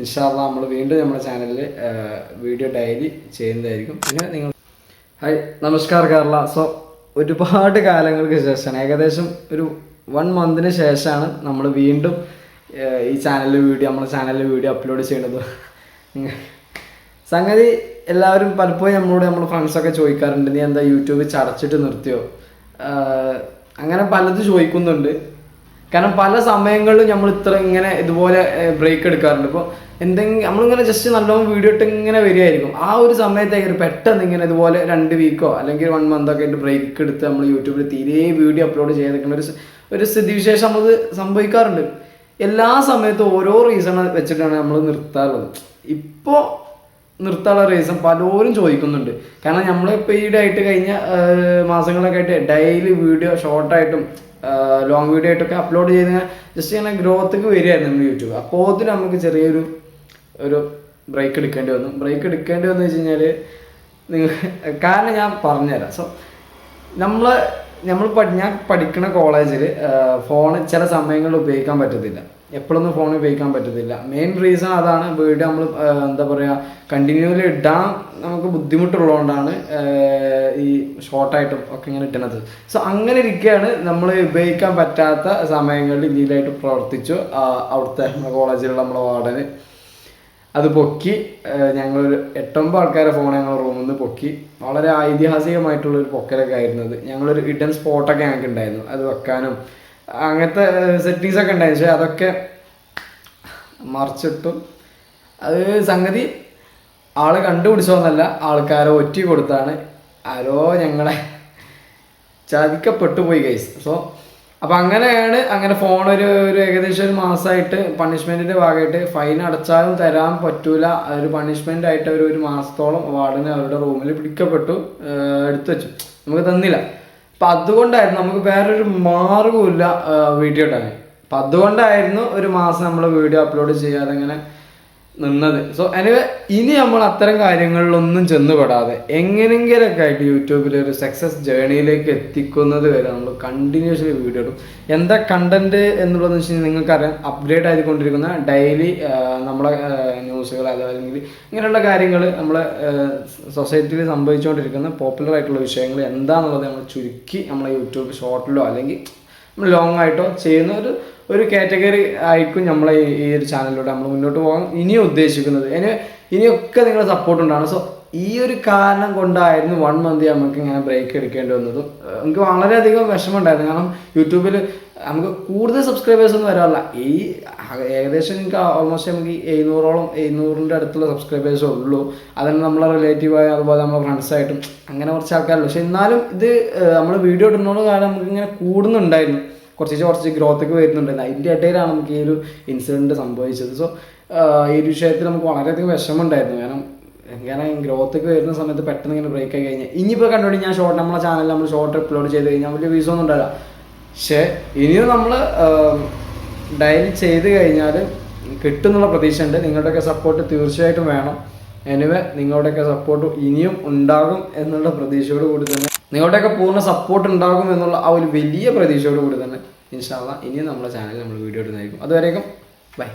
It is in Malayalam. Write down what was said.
ഇൻഷാല്ല നമ്മൾ വീണ്ടും നമ്മുടെ ചാനലിൽ വീഡിയോ ഡയറി ചെയ്യുന്നതായിരിക്കും. പിന്നെ നിങ്ങൾ ഹായ് നമസ്കാരം കേരള. സോ ഒരുപാട് കാലങ്ങൾക്ക് ശേഷമാണ്. ഏകദേശം ഒരു വൺ മന്തിന് ശേഷമാണ് നമ്മൾ വീണ്ടും ഈ ചാനലിൽ വീഡിയോ നമ്മുടെ ചാനലിൽ വീഡിയോ അപ്ലോഡ് ചെയ്യുന്നത്. സംഗതി എല്ലാവരും പലപ്പോഴും നമ്മളോട് നമ്മൾ ഫ്രണ്ട്സൊക്കെ ചോദിക്കാറുണ്ട് നീ എന്താ യൂട്യൂബ് ചടച്ചിട്ട് നിർത്തിയോ? അങ്ങനെ പലത് ചോദിക്കുന്നുണ്ട്. കാരണം പല സമയങ്ങളിലും നമ്മൾ ഇത്ര ഇങ്ങനെ ഇതുപോലെ ബ്രേക്ക് എടുക്കാറുണ്ട്. ഇപ്പോൾ എന്തെങ്കിലും നമ്മളിങ്ങനെ ജസ്റ്റ് നല്ലോണം വീഡിയോ ഇട്ട് ഇങ്ങനെ വരികയായിരിക്കും. ആ ഒരു സമയത്തേക്ക് പെട്ടെന്ന് ഇങ്ങനെ ഇതുപോലെ രണ്ട് വീക്കോ അല്ലെങ്കിൽ വൺ മന്ത് ഒക്കെ ആയിട്ട് ബ്രേക്ക് എടുത്ത് നമ്മൾ യൂട്യൂബിൽ തീരെ വീഡിയോ അപ്ലോഡ് ചെയ്തേക്കുന്ന ഒരു ഒരു സ്ഥിതിവിശേഷം നമുക്ക് സംഭവിക്കാറുണ്ട്. എല്ലാ സമയത്തും ഓരോ റീസൺ വെച്ചിട്ടാണ് നമ്മൾ നിർത്താറുള്ളത്. ഇപ്പോൾ നിർത്താനുള്ള റീസൺ പലരും ചോദിക്കുന്നുണ്ട്. കാരണം നമ്മൾ പെയ്ഡ് ആയിട്ട് കഴിഞ്ഞ മാസങ്ങളൊക്കെ ആയിട്ട് ഡെയിലി വീഡിയോ ഷോർട്ടായിട്ടും ലോങ് വീഡിയോ ആയിട്ടൊക്കെ അപ്ലോഡ് ചെയ്ത് ജസ്റ്റ് ഇങ്ങനെ ഗ്രോത്തേക്ക് വരികയായിരുന്നു നമ്മൾ യൂട്യൂബ് അപ്പോൾ അതിന് നമുക്ക് ചെറിയൊരു ഒരു ബ്രേക്ക് എടുക്കേണ്ടി വന്നു. ബ്രേക്ക് എടുക്കേണ്ടി വന്നു വെച്ച് കഴിഞ്ഞാൽ നിങ്ങൾ കാരണം ഞാൻ പറഞ്ഞുതരാം. സോ നമ്മൾ നമ്മൾ ഞാൻ പഠിക്കുന്ന കോളേജിൽ ഫോൺ ചില സമയങ്ങളിൽ ഉപയോഗിക്കാൻ പറ്റത്തില്ല. എപ്പോഴൊന്നും ഫോൺ ഉപയോഗിക്കാൻ പറ്റത്തില്ല. മെയിൻ റീസൺ അതാണ് വീഡിയോ നമ്മൾ എന്താ പറയുക കണ്ടിന്യൂലി ഇടാൻ നമുക്ക് ബുദ്ധിമുട്ടുള്ളതുകൊണ്ടാണ് ഈ ഷോർട്ടായിട്ടും ഒക്കെ ഇങ്ങനെ ഇട്ടണത്. സോ അങ്ങനെ ഇരിക്കുകയാണ് നമ്മൾ ഉപയോഗിക്കാൻ പറ്റാത്ത സമയങ്ങളിൽ ഇതിലായിട്ട് പ്രവർത്തിച്ചു അവിടുത്തെ കോളേജിലുള്ള നമ്മുടെ വാർഡന്. അത് പൊക്കി ഞങ്ങളൊരു എട്ടൊമ്പത് ആൾക്കാരെ ഫോൺ ഞങ്ങൾ റൂമിൽ നിന്ന് പൊക്കി. വളരെ ഐതിഹാസികമായിട്ടുള്ള ഒരു പൊക്കലൊക്കെ അത്. ഞങ്ങളൊരു ഇഡൻ സ്പോട്ടൊക്കെ ഞങ്ങൾക്ക് ഉണ്ടായിരുന്നു അത് വെക്കാനും അങ്ങനത്തെ സെറ്റിങ്സ് ഒക്കെ ഉണ്ടായിരുന്നു പക്ഷേ അതൊക്കെ മറിച്ചിട്ടും അത് സംഗതി ആൾ കണ്ടുപിടിച്ചോന്നല്ല ആൾക്കാരെ ഒറ്റി കൊടുത്താണ് ആരോ ഞങ്ങളെ ചതിക്കപ്പെട്ടു പോയി ഗൈസ് സോ അപ്പൊ അങ്ങനെയാണ് അങ്ങനെ ഫോൺ ഒരു ഒരു ഏകദേശം ഒരു മാസമായിട്ട് പണിഷ്മെന്റിന്റെ ഭാഗമായിട്ട് ഫൈൻ അടച്ചാലും തരാൻ പറ്റൂല. ഒരു പണിഷ്മെന്റ് ആയിട്ട് അവർ ഒരു മാസത്തോളം വാർഡന് അവരുടെ റൂമിൽ പിടിക്കപ്പെട്ടു എടുത്തു വെച്ചു. നമുക്ക് തന്നില്ല. അപ്പൊ അതുകൊണ്ടായിരുന്നു നമുക്ക് വേറൊരു മാർഗമില്ല വീഡിയോ ഇടാൻ. അപ്പൊ അതുകൊണ്ടായിരുന്നു ഒരു മാസം നമ്മൾ വീഡിയോ അപ്ലോഡ് ചെയ്യാതെ ഇങ്ങനെ നിന്നത്. സോ എനിവേ ഇനി നമ്മൾ അത്തരം കാര്യങ്ങളിലൊന്നും ചെന്നുപെടാതെ എങ്ങനെങ്കിലൊക്കെ ആയിട്ട് യൂട്യൂബിൽ ഒരു സക്സസ് ജേണിയിലേക്ക് എത്തിക്കുന്നത് വരെ നമ്മൾ കണ്ടിന്യൂസ്ലി വീഡിയോ ഇടും. എന്താ കണ്ടന്റ് എന്നുള്ളതെന്ന് വെച്ച് കഴിഞ്ഞാൽ നിങ്ങൾക്കറിയാം അപ്ഡേറ്റ് ആയിക്കൊണ്ടിരിക്കുന്ന ഡെയിലി നമ്മളെ ന്യൂസുകൾ അല്ലെങ്കിൽ ഇങ്ങനെയുള്ള കാര്യങ്ങൾ നമ്മളെ സൊസൈറ്റിയിൽ സംഭവിച്ചുകൊണ്ടിരിക്കുന്ന പോപ്പുലർ ആയിട്ടുള്ള വിഷയങ്ങൾ എന്താണെന്നുള്ളത് നമ്മൾ ചുരുക്കി നമ്മളെ യൂട്യൂബ് ഷോർട്ടിലോ അല്ലെങ്കിൽ ലോങ് ആയിട്ടോ ചെയ്യുന്ന ഒരു ഒരു കാറ്റഗറി ആയിരിക്കും നമ്മളെ ഈ- ഒരു ചാനലിലൂടെ നമ്മൾ മുന്നോട്ട് പോകാൻ ഇനിയും ഉദ്ദേശിക്കുന്നത്. ഇനി ഇനിയൊക്കെ നിങ്ങളുടെ സപ്പോർട്ട് ഉണ്ടാണ് സോ ഈ ഒരു കാരണം കൊണ്ടായിരുന്നു വൺ മന്ത് നമുക്ക് ഇങ്ങനെ ബ്രേക്ക് എടുക്കേണ്ടി വന്നത്. എനിക്ക് വളരെയധികം വിഷമമുണ്ടായിരുന്നു. കാരണം യൂട്യൂബിൽ നമുക്ക് കൂടുതൽ സബ്സ്ക്രൈബേഴ്സ് ഒന്നും വരാറില്ല. ഈ ഏകദേശം എനിക്ക് ഓൾമോസ്റ്റ് നമുക്ക് എഴുന്നൂറോളം എഴുന്നൂറിന്റെ അടുത്തുള്ള സബ്സ്ക്രൈബേഴ്സേ ഉള്ളൂ. അതിന് നമ്മളെ റിലേറ്റീവായ അതുപോലെ നമ്മളെ ഫ്രണ്ട്സായിട്ടും അങ്ങനെ കുറച്ച് ആൾക്കാരുള്ളൂ പക്ഷെ എന്നാലും ഇത് നമ്മൾ വീഡിയോ ഇടുന്നതുകൊണ്ട് കാരണം നമുക്ക് ഇങ്ങനെ കൂടുന്നുണ്ടായിരുന്നു. കുറച്ച് കുറച്ച് ഗ്രോത്ത് ഒക്കെ വരുന്നുണ്ടായിരുന്നു അതിന്റെ ഇടയിലാണ് നമുക്ക് ഈ ഒരു ഇൻസിഡന്റ് സംഭവിച്ചത്. സോ ഈ ഒരു വിഷയത്തിൽ നമുക്ക് വളരെയധികം വിഷമമുണ്ടായിരുന്നു. കാരണം ഇങ്ങനെ ഗ്രോത്തൊക്കെ വരുന്ന സമയത്ത് പെട്ടെന്ന് ഇങ്ങനെ ബ്രേക്ക് ആയി കഴിഞ്ഞാൽ ഇനിയിപ്പോൾ കണ്ടുപിടി ഞാൻ ഷോർട്ട് നമ്മളെ ചാനലിൽ നമ്മൾ ഷോർട്ട് അപ്ലോഡ് ചെയ്ത് കഴിഞ്ഞാൽ വലിയ വ്യൂസ് ഒന്നും ഉണ്ടാവില്ല. പക്ഷേ ഇനിയും നമ്മൾ ഡയലി ചെയ്ത് കഴിഞ്ഞാൽ കിട്ടുന്നുള്ള പ്രതീക്ഷ ഉണ്ട് നിങ്ങളുടെയൊക്കെ സപ്പോർട്ട് തീർച്ചയായിട്ടും വേണം. എനിവേ നിങ്ങളുടെയൊക്കെ സപ്പോർട്ട് ഇനിയും ഉണ്ടാകും എന്നുള്ള പ്രതീക്ഷയോട് കൂടി തന്നെ. നിങ്ങളുടെയൊക്കെ പൂർണ സപ്പോർട്ട് ഉണ്ടാകും എന്നുള്ള ആ ഒരു വലിയ പ്രതീക്ഷയോട് കൂടി തന്നെ. ഇൻഷാല്ല ഇനിയും നമ്മുടെ ചാനൽ നമ്മൾ വീഡിയോ ഇടുന്നതായിരിക്കും. അതുവരേക്കും ബൈ